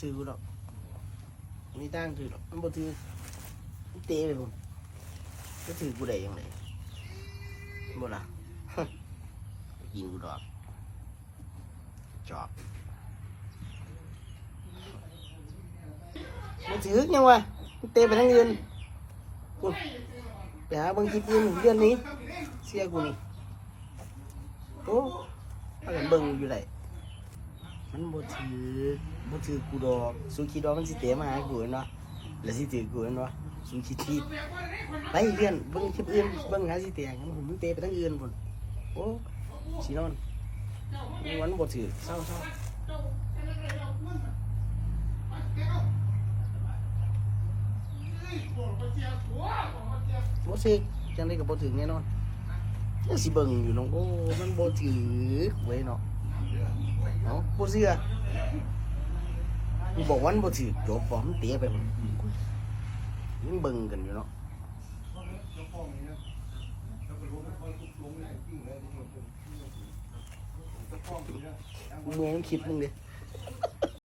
ถือกูหรอกมีตั้งถือหรอกมันบ่ถือมันเตะไปผมก็ถือกูได้ยังไงบ่ล่ะกินกูดอกจอบมันถือยังวะมันเตะไปทางอื่นกูไปหาเบางคลิปอื่นเดือนนี้เสียกูนี่โอ้พากันเบิ่งอยู่ไหน มันบ่ถือบ่ถือกูดอกสูคิดว่ามันสิเตะมาหากูเนาะแล้วสิถือกูเนาะสูคิดทีไปเรียนเบิ่งคลิปอื่นเบิ่งหาสิเตะงั้นผมเตะไปทางอื่นพุ่นโอ้สินอนมันบ่ถือเศร้าเศร้าบ่ถือจังได๋ก็บ่ถือแน่นอนยังสิเบิ่งอยู่เนาะโอ้มันบ่ถือเว้ยเนาะ เอาบ่เชื่อกูบอกวันบ่ถือจบบ่มันเตะไปมันมันเบิ่งกันอยู่เนาะเมืองคิดมึงดิ